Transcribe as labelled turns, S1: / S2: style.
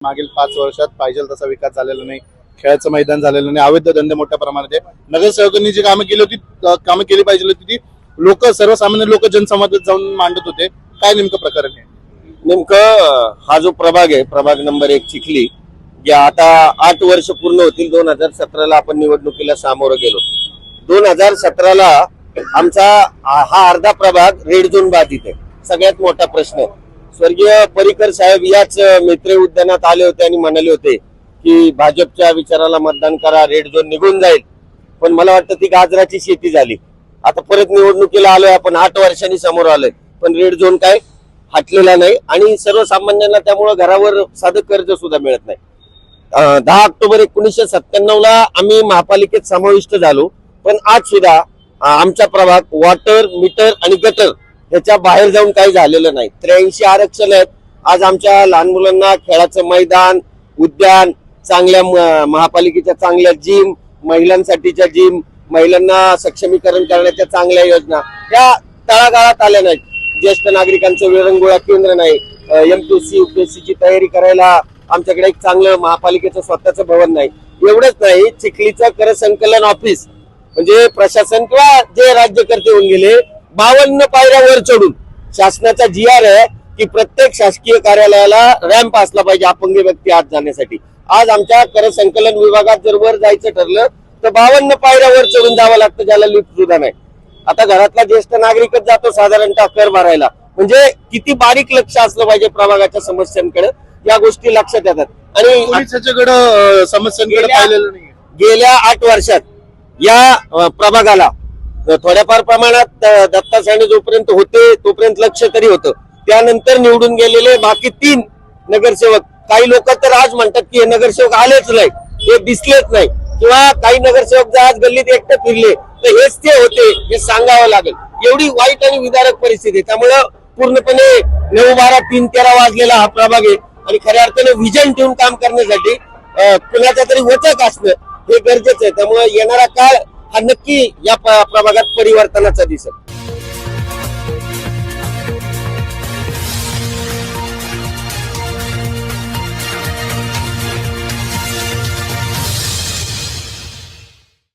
S1: मागील पाच वर्षात पाहिजे तसा विकास झालेला नाही खेळाचं मैदान झालेलं नाही अवैध धंदे मोठ्या प्रमाणात आहे. नगरसेवकांनी जी कामं केली होती कामं केली पाहिजे होती ती लोक सर्वसामान्य लोक जनसंवादात जाऊन मांडत होते. काय नेमकं प्रकरण आहे?
S2: नेमकं हा जो प्रभाग आहे प्रभाग नंबर एक चिखली या आता आठ वर्ष पूर्ण होतील दोन हजार सतराला आपण निवडणुकीला सामोरं गेलो. दोन हजार सतराला आमचा हा अर्धा प्रभाग रेड झोन बाधित आहे. सगळ्यात मोठा प्रश्न आहे. स्वर्गीय परिकर साहेब याच मित्रे उद्यानात आले होते आणि म्हणाले होते की भाजपच्या विचाराला मतदान करा रेड झोन निघून जाईल. पण मला वाटतं ती गाजराची शेती झाली. आता परत निवडणुकीला आलोय आपण आठ वर्षांनी समोर आलोय. पण रेड झोन काय? हटलेला नाही आणि सर्वसामान्यांना त्यामुळे घरावर साधं कर्ज सुद्धा मिळत नाही. दहा ऑक्टोबर एकोणीसशे सत्त्याण्णव ला आम्ही महापालिकेत समाविष्ट झालो. पण आज सुद्धा आमचा प्रभाग वॉटर मीटर आणि गटर ह्याच्या बाहेर जाऊन काही झालेलं नाही. त्र्याऐंशी आरक्षण आहेत. आज आमच्या लहान मुलांना खेळाचं मैदान उद्यान चांगल्या महापालिकेच्या चांगल्या जिम महिलांसाठीच्या जिम महिलांना सक्षमीकरण करण्याच्या चांगल्या योजना त्या तळागाळात आल्या नाहीत. ज्येष्ठ नागरिकांचं विरंगुळा केंद्र नाही. एम डी युपीएससी ची तयारी करायला आमच्याकडे एक चांगलं महापालिकेचं स्वतःचं भवन नाही. एवढंच नाही चिखलीचं कर संकलन ऑफिस म्हणजे प्रशासन किंवा जे राज्यकर्ते होऊन गेले बावन्न पायऱ्या वर चढून. शासनाचा जी आर आहे की प्रत्येक शासकीय कार्यालयाला रॅम्प असला पाहिजे अपंग व्यक्ती आत जाण्यासाठी. आज आमच्या कर संकलन विभागात जर वर जायचं ठरलं तर बावन्न पायऱ्या वर चढून जावं लागतं ज्याला लिफ्ट सुद्धा नाही. आता घरातला ज्येष्ठ नागरिकच जातो साधारणतः कर भरायला म्हणजे किती बारीक लक्ष असलं पाहिजे प्रभागाच्या समस्यांकडे या गोष्टी लक्षात येतात. आणि
S1: समस्यांकडे
S2: गेल्या-
S1: पाहिलेलं नाही
S2: गेल्या आठ वर्षात या प्रभागाला थोड्याफार प्रमाणात दत्ता साने जोपर्यंत होते तोपर्यंत लक्ष तरी होतं. त्यानंतर निवडून गेलेले बाकी तीन नगरसेवक काही लोक तर आज म्हणतात की हे नगरसेवक आलेच नाही हे दिसलेच नाही किंवा काही नगरसेवक जर आज गल्लीत एकटे फिरले तर हेच ते होते हे सांगावं लागेल. एवढी वाईट आणि विदारक परिस्थिती त्यामुळं पूर्णपणे नऊ बारा तीन तेरा वाजलेला हा प्रभाग आहे. आणि खऱ्या अर्थाने विजन ठेवून काम करण्यासाठी कुणाचा तरी वचक असणं हे गरजेचं आहे. त्यामुळे येणारा काळ हा नक्की या प्रभागात परिवर्तनाचा दिसत.